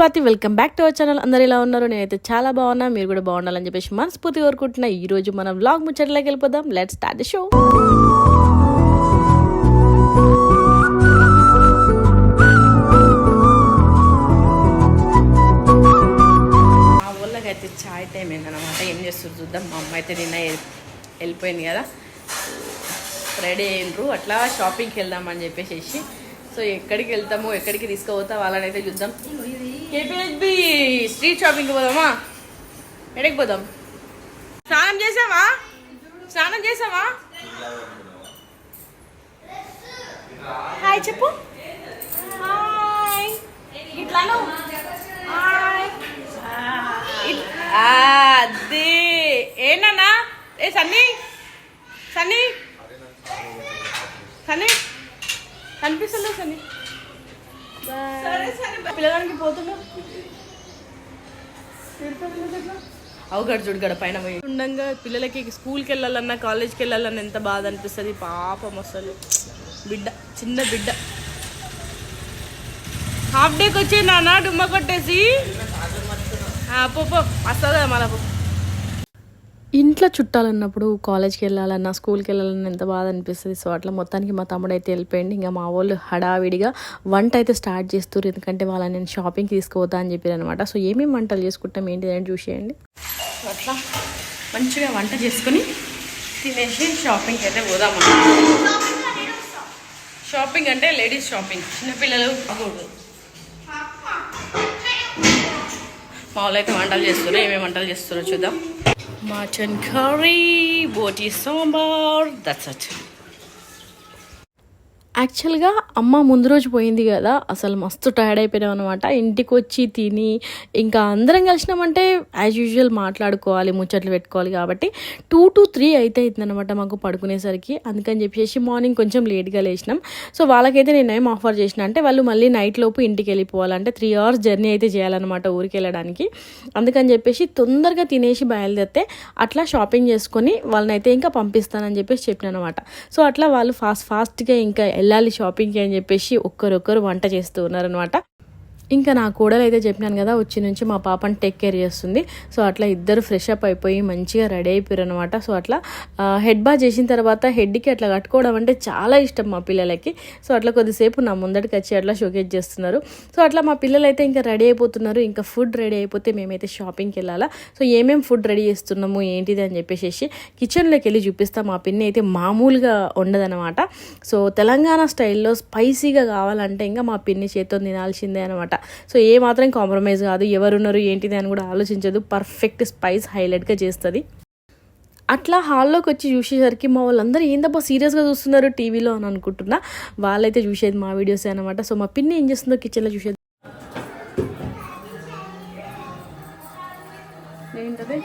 Swathi welcome back to our channel. అందరు ఎలా ఉన్నారు? నేనైతే చాలా బాగున్నా. మీరు కూడా బాగుండాలని చెప్పేసి మనస్ఫూర్తి కోరుకుంటున్నా. ఈ రోజు మనం వ్లాగ్ ముచ్చట్లోకి వెళ్ళిపోదాం. లెట్ స్టార్ట్ షో మా ఊళ్ళకి అయితే చాయ్ టైం ఏంటనమాట ఏం చేస్తుంది చూద్దాం. మా అమ్మ అయితే నిన్న వెళ్ళిపోయింది కదా. రెడీ అయినరు అట్లా షాపింగ్కి వెళ్దామని చెప్పేసి సో ఎక్కడికి వెళ్తామో ఎక్కడికి తీసుకుపోతా వాళ్ళని అయితే చూద్దాం. కేపీహెచ్బి స్ట్రీట్ షాపింగ్కి పోదామా? ఎక్కడికి పోదాం? స్నానం చేసావా? స్నానం చేసావా? హాయ్ చెప్పు. హాయ్ ఇట్లా హాయ్ అదే. ఏనా ఏ సన్నీ? సన్నీ? సన్నీ? కనిపిస్తుందా సన్నీ. పిల్లగానికి పోతున్నా. చూడు గడ పైన పోయి. ఉండంగా పిల్లలకి స్కూల్కి వెళ్ళాలన్నా కాలేజ్కి వెళ్ళాలన్నా ఎంత బాధ అనిపిస్తుంది. పాపం అసలు. బిడ్డ చిన్న బిడ్డ. హాఫ్ డేకి వచ్చే నాన్న డుమ్మ కొట్టేసి. ఆ, పో వస్తుందా మళ్ళా ఇంట్లో చుట్టాలన్నప్పుడు కాలేజ్కి వెళ్ళాలన్నా స్కూల్కి వెళ్ళాలన్నా ఎంత బాధ అనిపిస్తుంది. సో అట్లా మొత్తానికి మా తమ్ముడు అయితే వెళ్ళిపోయింది ఇంకా మా వాళ్ళు హడావిడిగా వంట అయితే స్టార్ట్ చేస్తారు ఎందుకంటే వాళ్ళని నేను షాపింగ్కి తీసుకుపోతా అని చెప్పారు అనమాట సో ఏమేమి వంటలు చేసుకుంటాం? ఏంటి? అని చూసేయండి సో అట్లా మంచిగా వంట చేసుకుని తినేసి షాపింగ్కి అయితే పోదాం షాపింగ్ అంటే లేడీస్ షాపింగ్ చిన్నపిల్లలు అవ్వకూడదు. మా వాళ్ళు అయితే వంటలు చేస్తారు ఏమేమి వంటలు చేస్తారో చూద్దాం. మటన్ కర్రీ బోటి సాంబార్ దట్స్ అట్ యాక్చువల్గా అమ్మ ముందు రోజు పోయింది కదా అసలు మస్తు టైర్డ్ అయిపోయినాం అనమాట ఇంటికి వచ్చి తిని ఇంకా అందరం కలిసినామంటే యాజ్ యూజువల్ మాట్లాడుకోవాలి ముచ్చట్లు పెట్టుకోవాలి కాబట్టి టూ టు త్రీ అయితే అవుతుందన్నమాట మాకు పడుకునేసరికి. అందుకని చెప్పేసి మార్నింగ్ కొంచెం లేట్గా లేచినాం. సో వాళ్ళకైతే నేను ఏం ఆఫర్ చేసిన అంటే వాళ్ళు మళ్ళీ నైట్ లోపు ఇంటికి వెళ్ళిపోవాలంటే త్రీ అవర్స్ జర్నీ అయితే చేయాలన్నమాట ఊరికి వెళ్ళడానికి. అందుకని చెప్పేసి తొందరగా తినేసి బయలుదేరితే అట్లా షాపింగ్ చేసుకొని వాళ్ళనైతే ఇంకా పంపిస్తానని చెప్పేసి చెప్పిన అనమాట సో అట్లా వాళ్ళు ఫాస్ట్ ఫాస్ట్గా ఇంకా వెళ్ళాలి షాపింగ్కి అని చెప్పేసి ఒక్కరొక్కరు వంట చేస్తూ ఉన్నారనమాట ఇంకా నా కూడలు అయితే చెప్పినాను కదా వచ్చి నుంచి మా పాపని టేక్ కేర్ చేస్తుంది. సో అట్లా ఇద్దరు ఫ్రెష్ అప్ అయిపోయి మంచిగా రెడీ అయిపోయారు అనమాట సో అట్లా హెడ్ బా చేసిన తర్వాత హెడ్కి అట్లా కట్టుకోవడం అంటే చాలా ఇష్టం మా పిల్లలకి. సో అట్లా కొద్దిసేపు నా ముందటికి వచ్చి అట్లా షోకేజ్ చేస్తున్నారు. సో అట్లా మా పిల్లలు అయితే ఇంకా రెడీ అయిపోతున్నారు. ఇంకా ఫుడ్ రెడీ అయిపోతే మేమైతే షాపింగ్కి వెళ్ళాలా. సో ఏమేమి ఫుడ్ రెడీ చేస్తున్నాము ఏంటిది అని చెప్పేసి కిచెన్లోకి వెళ్ళి చూపిస్తాం. మా పిన్ని అయితే మామూలుగా ఉండదనమాట సో తెలంగాణ స్టైల్లో స్పైసీగా కావాలంటే ఇంకా మా పిన్ని చేతితో తినాల్సిందే అనమాట సో ఏ మాత్రం కాంప్రమైజ్ కాదు ఎవరున్నారు ఏంటిది అని కూడా ఆలోచించదు. పర్ఫెక్ట్ స్పైస్ హైలైట్గా చేస్తుంది. అట్లా హాల్లోకి వచ్చి చూసేసరికి మా వాళ్ళందరూ ఏందబ్బా సీరియస్గా చూస్తున్నారు టీవీలో అని అనుకుంటున్నా. వాళ్ళైతే చూసేది మా వీడియోస్ అనమాట సో మా పిన్ని ఏం చేస్తుందో కిచెన్లో చూసేది. ఏంటది?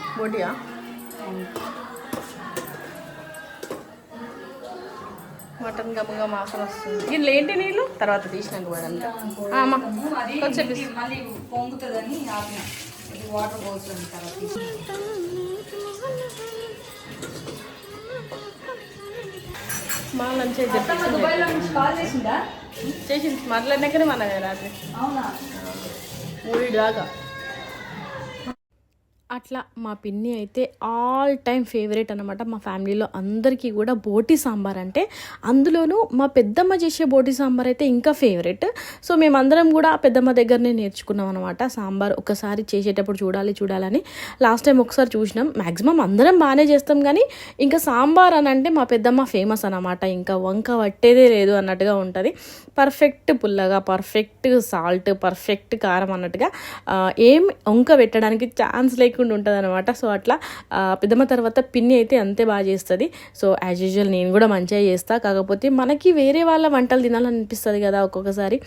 మటన్ గమ్ముగా మాసం వస్తుంది. దీనిలో ఏంటి నీళ్ళు? తర్వాత తీసినాక అమ్మా కొంచెం మళ్ళీ పొంగుతుందని వాటర్ పోతుంది. మా లంచ్ చేసిందా? మాట్లాడినాకనే మన రాత్రి. మూడు దాకా అట్లా మా పిన్ని అయితే ఆల్ టైమ్ ఫేవరెట్ అనమాట మా ఫ్యామిలీలో అందరికీ కూడా బోటి సాంబార్ అంటే. అందులోనూ మా పెద్దమ్మ చేసే బోటి సాంబార్ అయితే ఇంకా ఫేవరెట్. సో మేమందరం కూడా పెద్దమ్మ దగ్గరనే నేర్చుకున్నాం అనమాట సాంబార్. ఒకసారి చేసేటప్పుడు చూడాలి చూడాలని. లాస్ట్ టైం ఒకసారి చూసినాం. మ్యాక్సిమం అందరం బాగానే చేస్తాం కానీ ఇంకా సాంబార్ అని అంటే మా పెద్దమ్మ ఫేమస్ అనమాట ఇంకా వంక పట్టేదే లేదు అన్నట్టుగా ఉంటుంది. పర్ఫెక్ట్ పుల్లగా పర్ఫెక్ట్ సాల్ట్ పర్ఫెక్ట్ కారం అన్నట్టుగా ఏం వంక పెట్టడానికి ఛాన్స్ లేకుండా ఉంటుంది అనమాట సో అట్లా పెద్దమ్మ తర్వాత పిన్ని అయితే అంతే బాగా చేస్తుంది. సో యాజ్ యూజువల్ నేను కూడా మంచిగా చేస్తా. కాకపోతే మనకి వేరే వాళ్ళ వంటలు తినాలనిపిస్తుంది కదా ఒక్కొక్కసారి.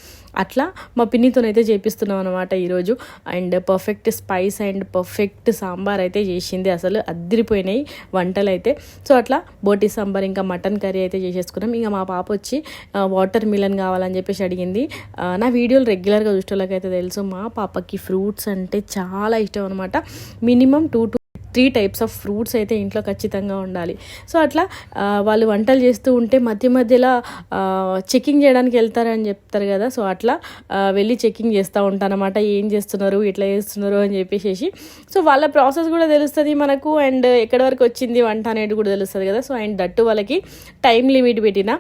అట్లా మా పిన్నితోనైతే చేపిస్తున్నాం అనమాట ఈరోజు. And perfect spice and perfect sambar అయితే చేసింది. అసలు అద్దరిపోయినాయి వంటలు అయితే సో అట్లా బోటి సాంబార్ ఇంకా మటన్ కర్రీ అయితే చేసేసుకున్నాం. ఇంకా మా పాప వచ్చి వాటర్ మిలన్ కావాలని చెప్పేసి అడిగింది. నా వీడియోలు రెగ్యులర్గా చూసేవాళ్ళకైతే తెలుసు మా పాపకి ఫ్రూట్స్ అంటే చాలా ఇష్టం అనమాట minimum two two three types of fruits అయితే ఇంట్లో ఖచ్చితంగా ఉండాలి. సో అట్లా వాళ్ళు వంటలు చేస్తూ ఉంటే మధ్య మధ్యలో చెకింగ్ చేయడానికి వెళ్తారని చెప్తారు కదా. సో అట్లా వెళ్ళి చెకింగ్ చేస్తూ ఉంటానన్నమాట. ఏం చేస్తున్నారు ఎట్లా చేస్తున్నారు అని చెప్పేసి సో వాళ్ళ ప్రాసెస్ కూడా తెలుస్తుంది మనకు అండ్ ఎక్కడి వరకు వచ్చింది వంట అనేది కూడా తెలుస్తుంది కదా. సో అండ్ దట్టు వాళ్ళకి టైం లిమిట్ పెట్టిన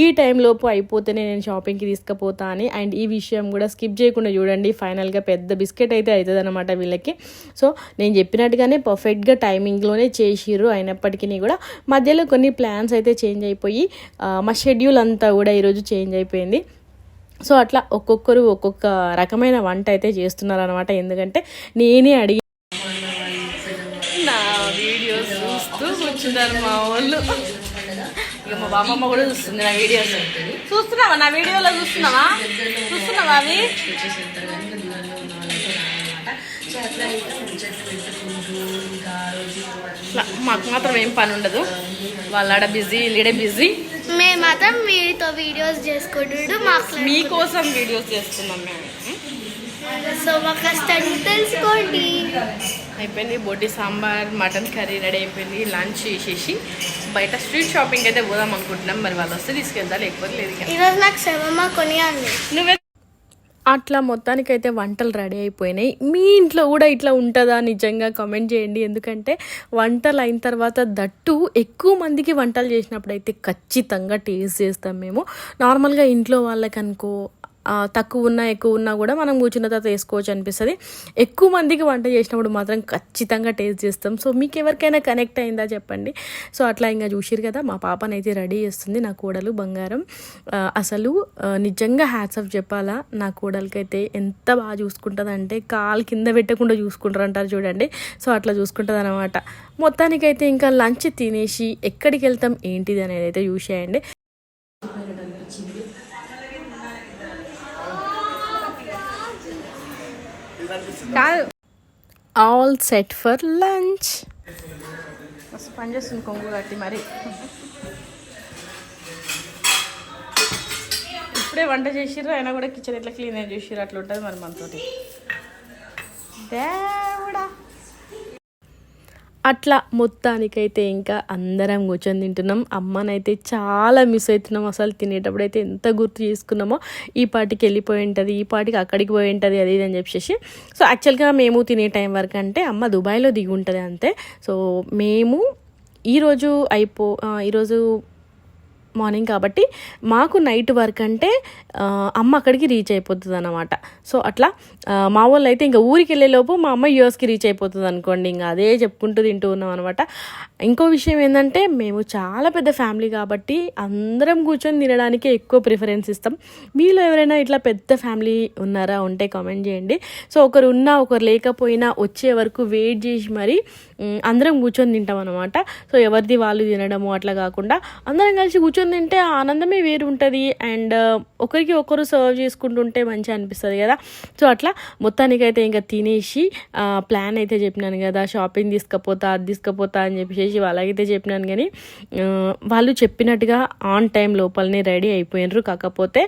ఈ టైంలోపు అయిపోతేనే నేను షాపింగ్కి తీసుకుపోతా అని. అండ్ ఈ విషయం కూడా స్కిప్ చేయకుండా చూడండి. ఫైనల్గా పెద్ద బిస్కెట్ అయితే అవుతుంది అనమాట వీళ్ళకి. సో నేను చెప్పినట్టుగానే పర్ఫెక్ట్ పర్ఫెక్ట్గా టైమింగ్లోనే చేసిర్రు. అయినప్పటికీ కూడా మధ్యలో కొన్ని ప్లాన్స్ అయితే చేంజ్ అయిపోయి మా షెడ్యూల్ అంతా కూడా ఈరోజు చేంజ్ అయిపోయింది. సో అట్లా ఒక్కొక్కరు ఒక్కొక్క రకమైన వంట అయితే చేస్తున్నారు అనమాట ఎందుకంటే నేనే అడిగి నా వీడియోస్ చూస్తూ కూర్చున్నారు మా వాళ్ళు. ఇక మా బాబమ్మ కూడా చూస్తుంది నా వీడియోస్. చూస్తున్నావా? నా వీడియోలో చూస్తున్నావా? చూస్తున్నావా అవి? అట్లా మాకు మాత్రం ఏం పని ఉండదు. వాళ్ళ బిజీ లీడే బిజీ. మేము మాత్రం మీతో వీడియోస్ చేసుకుంటుండు మాట్లాడు మీకోసం వీడియోస్ చేస్తున్నాం మేము. సో మాకు కష్టం తెలుసుకోండి. అయిపోయింది. బోటి సాంబార్ మటన్ కర్రీ రెడీ అయిపోయింది. లంచ్ చేసేసి బయట స్ట్రీట్ షాపింగ్ అయితే పోదాం అనుకుంటున్నాం. మరి వాళ్ళు వస్తే తీసుకెళ్తా లేకపోతే లేదు. ఈరోజు నాకు శవమ్మ కొనియాలి. నువ్వే అట్లా మొత్తానికైతే వంటలు రెడీ అయిపోయినాయి. మీ ఇంట్లో కూడా ఇట్లా ఉంటుందా? నిజంగా కామెంట్ చేయండి. ఎందుకంటే వంటలు అయిన తర్వాత దట్టు ఎక్కువ మందికి వంటలు చేసినప్పుడు అయితే ఖచ్చితంగా టేస్ట్ చేస్తాం మేము. నార్మల్గా ఇంట్లో వాళ్ళకనుకో తక్కువ ఉన్నా ఎక్కువ ఉన్నా కూడా మనం కూర్చున్న తర్వాత వేసుకోవచ్చు అనిపిస్తుంది. ఎక్కువ మందికి వంట చేసినప్పుడు మాత్రం ఖచ్చితంగా టేస్ట్ చేస్తాం. సో మీకు ఎవరికైనా కనెక్ట్ అయిందా చెప్పండి. సో అట్లా ఇంకా చూసిరు కదా మా పాపనైతే రెడీ చేస్తుంది నా కోడలు బంగారం. అసలు నిజంగా హ్యాట్స్ ఆఫ్ చెప్పాలా నా కోడలికైతే ఎంత బాగా చూసుకుంటుంది అంటే కాలు కింద పెట్టకుండా చూసుకుంటారు అంటారు చూడండి. సో అట్లా చూసుకుంటుంది అనమాట మొత్తానికైతే ఇంకా లంచ్ తినేసి ఎక్కడికి వెళ్తాం ఏంటిది అనేది అయితే చూసేయండి. కాదు ఆల్ సెట్ ఫర్ లంచ్ పని చేస్తుంది కొంగు కట్టి మరి ఇప్పుడే వంట చేసిర్రు అయినా కూడా కిచెన్ ఎట్లా క్లీన్ చేసిర్రు అట్లా ఉంటుంది మరి మనతోటి. దేవుడా. అట్లా మొత్తానికైతే ఇంకా అందరం కూర్చొని తింటున్నాం. అమ్మనైతే చాలా మిస్ అవుతున్నాం అసలు తినేటప్పుడు అయితే ఎంత గుర్తు చేసుకున్నామో. ఈ పాటికి వెళ్ళిపోయి ఉంటుంది ఈ పాటికి అక్కడికి పోయి ఉంటుంది అది ఇది అని చెప్పేసి. సో యాక్చువల్గా మేము తినే టైం వరకు అంటే అమ్మ దుబాయ్లో దిగి ఉంటుంది అంతే. సో మేము ఈరోజు అయిపో ఈరోజు మార్నింగ్ కాబట్టి మాకు నైట్ వర్క్ అంటే అమ్మ అక్కడికి రీచ్ అయిపోతుంది అనమాట సో అట్లా మా వాళ్ళు అయితే ఇంకా ఊరికి వెళ్ళేలోపు మా అమ్మ యూఎస్కి రీచ్ అయిపోతుంది అనుకోండి. ఇంకా అదే చెప్పుకుంటూ తింటూ ఉన్నాం అనమాట ఇంకో విషయం ఏంటంటే మేము చాలా పెద్ద ఫ్యామిలీ కాబట్టి అందరం కూర్చొని తినడానికే ఎక్కువ ప్రిఫరెన్స్ ఇస్తాం. మీలో ఎవరైనా ఇట్లా పెద్ద ఫ్యామిలీ ఉన్నారా? ఉంటే కామెంట్ చేయండి. సో ఒకరు ఉన్నా ఒకరు లేకపోయినా వచ్చే వరకు వెయిట్ చేసి మరి అందరం కూర్చొని తింటాం అనమాట సో ఎవరిది వాళ్ళు తినడము అట్లా కాకుండా అందరం కలిసి కూర్చొని తింటే ఆనందమే వేరు ఉంటుంది. అండ్ ఒకరికి ఒకరు సర్వ్ చేసుకుంటుంటే మంచిగా అనిపిస్తుంది కదా. సో అట్లా మొత్తానికైతే ఇంకా తినేసి ప్లాన్ అయితే చెప్పినాను కదా. షాపింగ్ తీసుకపోతా అది తీసుకపోతా అని చెప్పేసి వాళ్ళకైతే చెప్పినాను కానీ వాళ్ళు చెప్పినట్టుగా ఆన్ టైం లోపలనే రెడీ అయిపోయినారు. కాకపోతే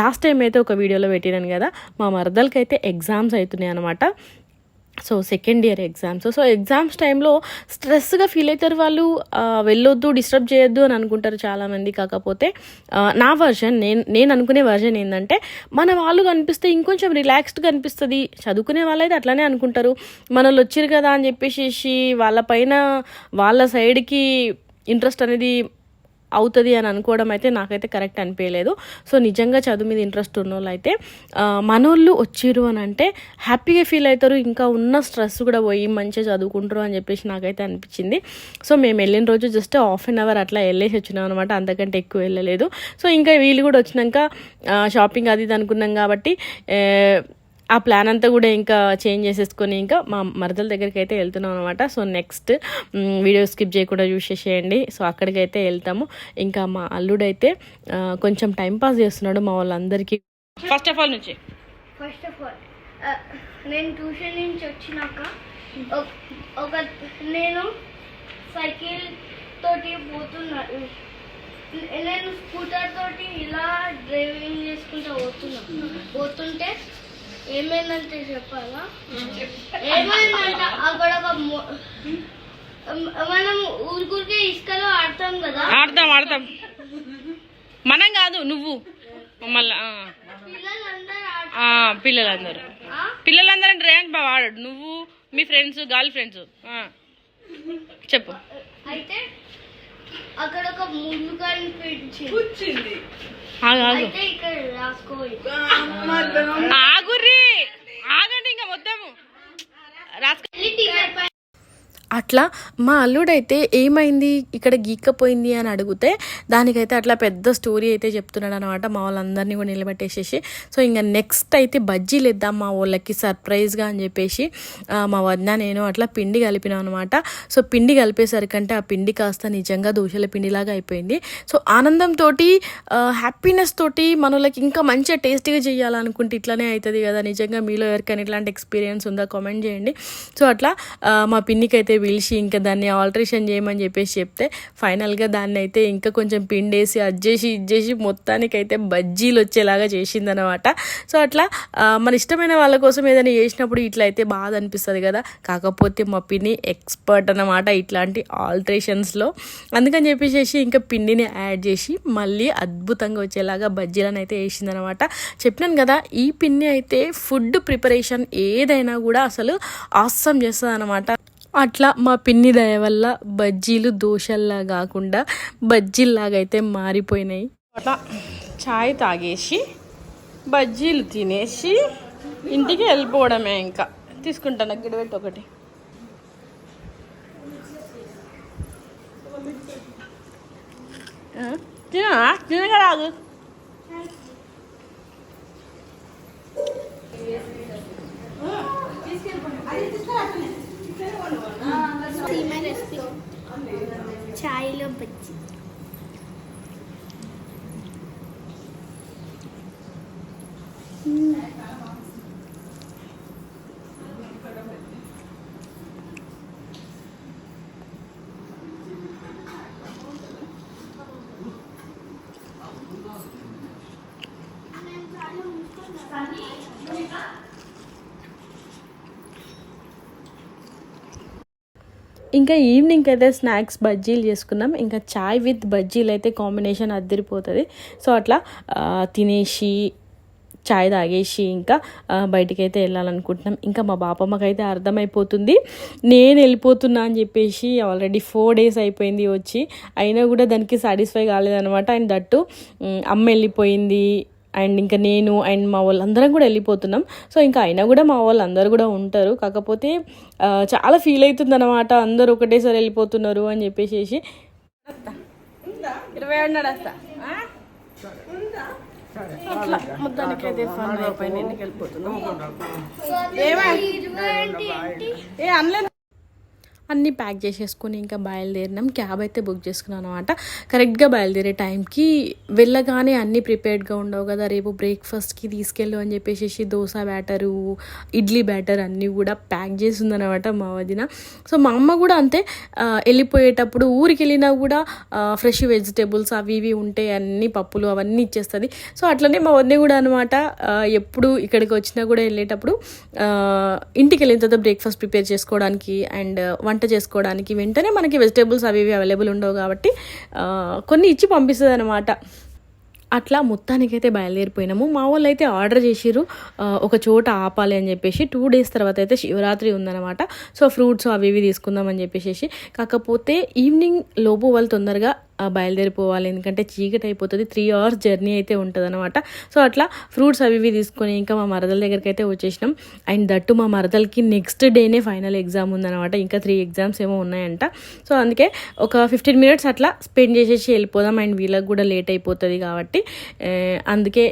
లాస్ట్ టైం అయితే ఒక వీడియోలో పెట్టినాను కదా. మా మరదలకైతే అయితే ఎగ్జామ్స్ అవుతున్నాయి అనమాట so second year exams so exams టైంలో స్ట్రెస్గా ఫీల్ అవుతారు వాళ్ళు వెళ్ళొద్దు డిస్టర్బ్ చేయొద్దు అని అనుకుంటారు చాలామంది. కాకపోతే నా వర్షన్ నేను నేను అనుకునే వర్షన్ ఏంటంటే మన వాళ్ళు కనిపిస్తే ఇంకొంచెం రిలాక్స్డ్గా అనిపిస్తుంది. చదువుకునే వాళ్ళైతే అట్లానే అనుకుంటారు. మనల్ని వచ్చారు కదా అని చెప్పేసి వాళ్ళ పైన వాళ్ళ సైడ్కి ఇంట్రెస్ట్ అనేది అవుతుంది అని అనుకోవడం అయితే నాకైతే కరెక్ట్ అనిపించలేదు. సో నిజంగా చదువు మీద ఇంట్రెస్ట్ ఉన్న వాళ్ళు అయితే మనోళ్ళు వచ్చిర్రు అని అంటే హ్యాపీగా ఫీల్ అవుతారు ఇంకా ఉన్న స్ట్రెస్ కూడా పోయి మంచిగా చదువుకుంటారు అని చెప్పేసి నాకైతే అనిపించింది. సో మేము వెళ్ళిన రోజు జస్ట్ హాఫ్ అన్ అవర్ అట్లా వెళ్ళేసి వచ్చినాం అనమాట అంతకంటే ఎక్కువ వెళ్ళలేదు. సో ఇంకా వీళ్ళు కూడా వచ్చినాక షాపింగ్ అది ఇది అనుకున్నాం కాబట్టి ఆ ప్లాన్ అంతా కూడా ఇంకా చేంజ్ చేసేసుకొని ఇంకా మా మరదల దగ్గరికి అయితే వెళ్తున్నాం అనమాట సో నెక్స్ట్ వీడియో స్కిప్ చేయకుండా చూసేసేయండి సో అక్కడికైతే వెళ్తాము. ఇంకా మా అల్లుడైతే ఆ, కొంచెం టైం పాస్ చేస్తున్నాడు మా వాళ్ళందరికీ. ఫస్ట్ ఆఫ్ ఆల్ నుంచి. ఫస్ట్ ఆఫ్ ఆల్ నేను ట్యూషన్ నుంచి వచ్చినాక ఒక- ఒక నేను సైకిల్ తోటి పోతున్నా. నేను స్కూటర్ తోటి ఇలా డ్రైవింగ్ చేసుకుంటూ పోతున్నా. పోతుంటే ఏమైందంటే చెప్పాలా? ఏమైందంటే అక్కడ ఒక మనం ఊరికూరికే ఇసుకలో ఆడతాం కదా? ఆడతాం ఆడతాం. మనం కాదు నువ్వు. మళ్ళీ పిల్లలందరూ పిల్లలందరూ. ఆ? పిల్లలందరూ ర్యాంక్ బాగా ఆడాడు. నువ్వు మీ ఫ్రెండ్స్ గర్ల్ ఫ్రెండ్స్. చెప్పు. అయితే అక్కడ ఒక ముళ్ళు కనిపించింది ఆగు, ఆగు. అయితే అట్లా మా అల్లుడైతే ఏమైంది? ఇక్కడ గీక్కపోయింది అని అడిగితే దానికైతే అట్లా పెద్ద స్టోరీ అయితే చెప్తున్నాడు అనమాట మా వాళ్ళందరినీ కూడా నిలబెట్టేసేసి. సో ఇంకా నెక్స్ట్ అయితే బజ్జీలు ఇద్దాం మా వాళ్ళకి సర్ప్రైజ్గా అని చెప్పేసి మా వదిన నేను అట్లా పిండి కలిపినా అనమాట సో పిండి కలిపేసరికంటే ఆ పిండి కాస్త నిజంగా దోశల పిండిలాగా అయిపోయింది. సో ఆనందంతో హ్యాపీనెస్ తోటి మనలకి ఇంకా మంచిగా టేస్టీగా చేయాలనుకుంటే ఇట్లానే అవుతుంది కదా. నిజంగా మీలో ఎవరికైనా ఇట్లాంటి ఎక్స్పీరియన్స్ ఉందా? కామెంట్ చేయండి. సో అట్లా మా పిన్నికైతే అయితే పిలిచి ఇంకా దాన్ని ఆల్టరేషన్ చేయమని చెప్పేసి చెప్తే ఫైనల్గా దాన్ని అయితే ఇంకా కొంచెం పిండేసి అజ్జేసి ఇచ్చేసి మొత్తానికైతే బజ్జీలు వచ్చేలాగా చేసిందనమాట సో అట్లా మన ఇష్టమైన వాళ్ళ కోసం ఏదైనా చేసినప్పుడు ఇట్లా అయితే బాధ అనిపిస్తుంది కదా. కాకపోతే మా పిన్ని ఎక్స్పర్ట్ అన్నమాట ఇట్లాంటి ఆల్టరేషన్స్లో. అందుకని చెప్పేసి ఇంకా పిండిని యాడ్ చేసి మళ్ళీ అద్భుతంగా వచ్చేలాగా బజ్జీలను అయితే వేసిందనమాట చెప్పినాను కదా ఈ పిన్ని అయితే ఫుడ్ ప్రిపరేషన్ ఏదైనా కూడా అసలు ఆసం చేస్తుంది అనమాట అట్లా మా పిన్ని దయ వల్ల బజ్జీలు దోశల్లా కాకుండా బజ్జీల్లాగైతే అయితే మారిపోయినాయి. అట్లా చాయ్ తాగేసి బజ్జీలు తినేసి ఇంటికి వెళ్ళిపోవడమే ఇంకా. తీసుకుంటాను గిడబెట్టి ఒకటి. ఆ, తినగా రాదు. ചായയിലും പറ്റി. ఇంకా ఈవినింగ్ అయితే స్నాక్స్ బజ్జీలు చేసుకున్నాం. ఇంకా చాయ్ విత్ బజ్జీలు అయితే కాంబినేషన్ అద్దరిపోతుంది. సో అట్లా తినేసి చాయ్ తాగేసి ఇంకా ఆ, బయటికి అయితే వెళ్ళాలనుకుంటున్నాం. ఇంకా మా బాపమ్మకైతే అర్థమైపోతుంది. నేను వెళ్ళిపోతున్నా అని చెప్పేసి ఆల్రెడీ ఫోర్ డేస్ అయిపోయింది వచ్చి. అయినా కూడా దానికి సాటిస్ఫై కాలేదనమాట అండ్ దట్టు అమ్మ వెళ్ళిపోయింది. అండ్ ఇంకా నేను అండ్ మా వాళ్ళందరం కూడా వెళ్ళిపోతున్నాం. సో ఇంకా అయినా కూడా మా వాళ్ళందరూ కూడా ఉంటారు. కాకపోతే చాలా ఫీల్ అవుతుంది అనమాట అందరూ ఒకటేసారి వెళ్ళిపోతున్నారు అని చెప్పేసి ఇరవై అట్లా. మొత్తానికి అయితే అయిపోయింది. వెళ్ళిపోతున్నాం ఏ అనలేదు? అన్నీ ప్యాక్ చేసేసుకొని ఇంకా బయలుదేరినాం. క్యాబ్ అయితే బుక్ చేసుకున్నాను అనమాట కరెక్ట్గా బయలుదేరే టైంకి వెళ్ళగానే అన్నీ ప్రిపేర్డ్గా ఉండవు కదా. రేపు బ్రేక్ఫాస్ట్కి తీసుకెళ్ళు అని చెప్పేసి దోశ బ్యాటరు ఇడ్లీ బ్యాటర్ అన్నీ కూడా ప్యాక్ చేసి ఉందన్నమాట మా వదిన. సో మా అమ్మ కూడా అంతే వెళ్ళిపోయేటప్పుడు ఊరికి వెళ్ళినా కూడా ఫ్రెష్ వెజిటేబుల్స్ అవి ఇవి ఉంటే అన్ని పప్పులు అవన్నీ ఇచ్చేస్తుంది. సో అట్లనే మా వదిన కూడా అనమాట ఎప్పుడు ఇక్కడికి వచ్చినా కూడా వెళ్ళేటప్పుడు ఇంటికి వెళ్ళిన తర్వాత బ్రేక్ఫాస్ట్ ప్రిపేర్ చేసుకోవడానికి అండ్ వంట చేసుకోవడానికి వెంటనే మనకి వెజిటేబుల్స్ అవి ఇవి అవైలబుల్ ఉండవు కాబట్టి కొన్ని ఇచ్చి పంపిస్తుంది అనమాట అట్లా మొత్తానికైతే బయలుదేరిపోయినాము. మా వాళ్ళు అయితే ఆర్డర్ చేసిరు ఒక చోట ఆపాలి అని చెప్పేసి. టూ డేస్ తర్వాత అయితే శివరాత్రి ఉందన్నమాట. సో ఫ్రూట్స్ అవి ఇవి తీసుకుందాం అని చెప్పేసి కాకపోతే ఈవినింగ్ లోపు వాళ్ళు తొందరగా బయలుదేరిపోవాలి. ఎందుకంటే చీకటి అయిపోతుంది. త్రీ అవర్స్ జర్నీ అయితే ఉంటుంది అనమాట సో అట్లా ఫ్రూట్స్ అవి ఇవి తీసుకొని ఇంకా మా మరదల దగ్గరికి అయితే వచ్చేసినాం. అండ్ దట్టు మా మరదలకి నెక్స్ట్ డేనే ఫైనల్ ఎగ్జామ్ ఉందనమాట ఇంకా త్రీ ఎగ్జామ్స్ ఏమో ఉన్నాయంట. సో అందుకే ఒక ఫిఫ్టీన్ మినిట్స్ అట్లా స్పెండ్ చేసేసి వెళ్ళిపోదాం. అండ్ వీళ్ళకి కూడా లేట్ అయిపోతుంది కాబట్టి. అందుకే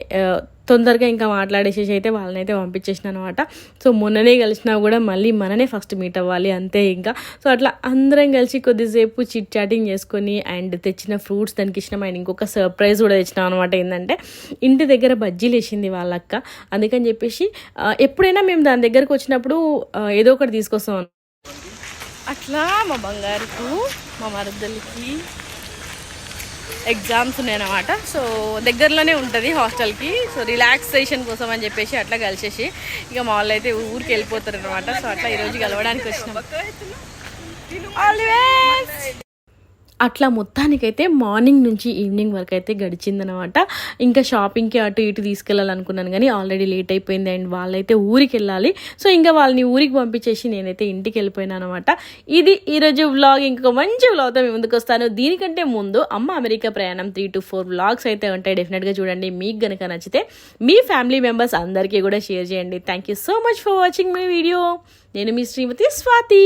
తొందరగా ఇంకా మాట్లాడేసేసి అయితే వాళ్ళని అయితే పంపించేసిన అనమాట సో మొన్ననే కలిసినా కూడా మళ్ళీ మననే ఫస్ట్ మీట్ అవ్వాలి అంతే ఇంకా. సో అట్లా అందరం కలిసి కొద్దిసేపు చిట్ చాటింగ్ చేసుకొని అండ్ తెచ్చిన ఫ్రూట్స్ దానికి ఇష్టం అండ్ ఇంకొక సర్ప్రైజ్ కూడా తెచ్చినాం అనమాట. ఏంటంటే ఇంటి దగ్గర బజ్జీలు వేసింది వాళ్ళక్క. అందుకని చెప్పేసి ఎప్పుడైనా మేము దాని దగ్గరకు వచ్చినప్పుడు ఏదో ఒకటి తీసుకొస్తాం. అట్లా మా బంగారుకు మా మరదలకి ఎగ్జామ్స్ ఉన్నాయన్నమాట. సో దగ్గరలోనే ఉంటుంది హాస్టల్కి. సో రిలాక్సేషన్ కోసం అని చెప్పేసి అట్లా కలిసేసి ఇక మా వాళ్ళు అయితే ఊరికి వెళ్ళిపోతారు అనమాట సో అట్లా ఈరోజు కలవడానికి వచ్చినాం! అట్లా మొత్తానికైతే మార్నింగ్ నుంచి ఈవినింగ్ వరకు అయితే గడిచిందనమాట ఇంకా షాపింగ్కి అటు ఇటు తీసుకెళ్ళాలనుకున్నాను కానీ ఆల్రెడీ లేట్ అయిపోయింది అండ్ వాళ్ళైతే ఊరికి వెళ్ళాలి సో ఇంకా వాళ్ళని ఊరికి పంపించేసి నేనైతే ఇంటికి వెళ్ళిపోయినాను అనమాట ఇది ఈరోజు వ్లాగ్. ఇంకొక మంచి వ్లాగ్తో మీ ముందుకు వస్తాను. దీనికంటే ముందు అమ్మ అమెరికా ప్రయాణం త్రీ టు ఫోర్ వ్లాగ్స్ అయితే ఉంటాయి. డెఫినెట్గా చూడండి. మీకు కనుక నచ్చితే మీ ఫ్యామిలీ మెంబర్స్ అందరికీ కూడా షేర్ చేయండి. Thank you so much for watching my video నేను మీ శ్రీమతి స్వాతి.